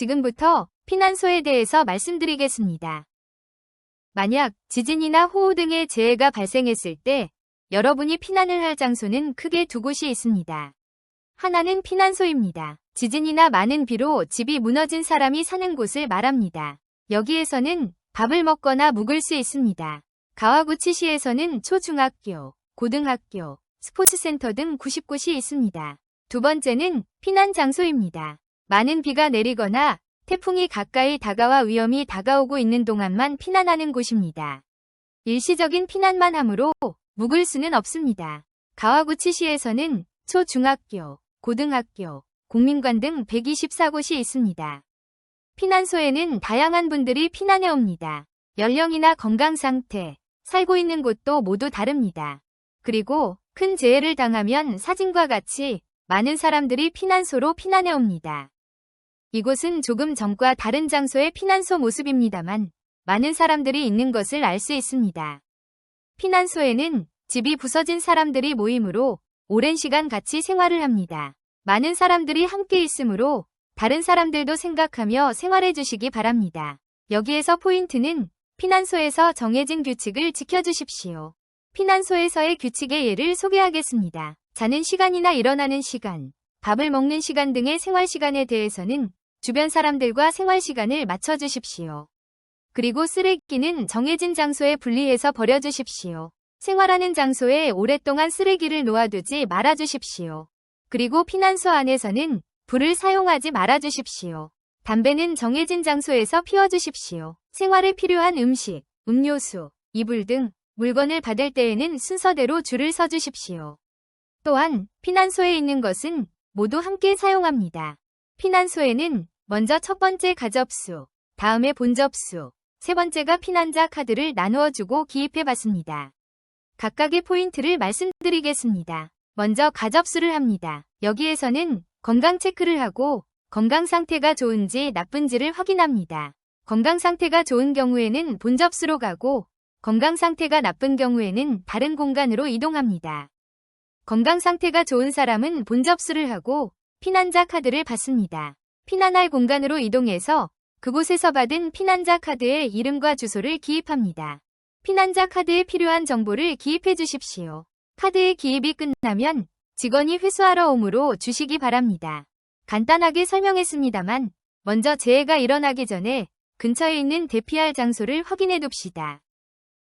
지금부터 피난소에 대해서 말씀드리겠습니다. 만약 지진이나 호우 등의 재해가 발생했을 때 여러분이 피난을 할 장소는 크게 두 곳이 있습니다. 하나는 피난소입니다. 지진이나 많은 비로 집이 무너진 사람이 사는 곳을 말합니다. 여기에서는 밥을 먹거나 묵을 수 있습니다. 가와구치시에서는 초중학교, 고등학교, 스포츠센터 등 90곳이 있습니다. 두 번째는 피난 장소입니다. 많은 비가 내리거나 태풍이 가까이 다가와 위험이 다가오고 있는 동안만 피난하는 곳입니다. 일시적인 피난만 하므로 묵을 수는 없습니다. 가와구치시에서는 초중학교, 고등학교, 공민관 등 124곳이 있습니다. 피난소에는 다양한 분들이 피난해 옵니다. 연령이나 건강 상태, 살고 있는 곳도 모두 다릅니다. 그리고 큰 재해를 당하면 사진과 같이 많은 사람들이 피난소로 피난해 옵니다. 이곳은 조금 전과 다른 장소의 피난소 모습입니다만 많은 사람들이 있는 것을 알 수 있습니다. 피난소에는 집이 부서진 사람들이 모이므로 오랜 시간 같이 생활을 합니다. 많은 사람들이 함께 있으므로 다른 사람들도 생각하며 생활해 주시기 바랍니다. 여기에서 포인트는 피난소에서 정해진 규칙을 지켜주십시오. 피난소에서의 규칙의 예를 소개하겠습니다. 자는 시간이나 일어나는 시간, 밥을 먹는 시간 등의 생활 시간에 대해서는 주변 사람들과 생활 시간을 맞춰주십시오. 그리고 쓰레기는 정해진 장소에 분리해서 버려주십시오. 생활하는 장소에 오랫동안 쓰레기를 놓아두지 말아주십시오. 그리고 피난소 안에서는 불을 사용하지 말아주십시오. 담배는 정해진 장소에서 피워주십시오. 생활에 필요한 음식, 음료수, 이불 등 물건을 받을 때에는 순서대로 줄을 서주십시오. 또한 피난소에 있는 것은 모두 함께 사용합니다. 피난소에는 먼저 첫 번째 가접수, 다음에 본접수, 세 번째가 피난자 카드를 나누어 주고 기입해 봤습니다. 각각의 포인트를 말씀드리겠습니다. 먼저 가접수를 합니다. 여기에서는 건강 체크를 하고 건강 상태가 좋은지 나쁜지를 확인합니다. 건강 상태가 좋은 경우에는 본접수로 가고 건강 상태가 나쁜 경우에는 다른 공간으로 이동합니다. 건강 상태가 좋은 사람은 본접수를 하고 피난자 카드를 받습니다. 피난할 공간으로 이동해서 그곳에서 받은 피난자 카드의 이름과 주소를 기입합니다. 피난자 카드에 필요한 정보를 기입해 주십시오. 카드의 기입이 끝나면 직원이 회수하러 오므로 주시기 바랍니다. 간단하게 설명했습니다만 먼저 재해가 일어나기 전에 근처에 있는 대피할 장소를 확인해 둡시다.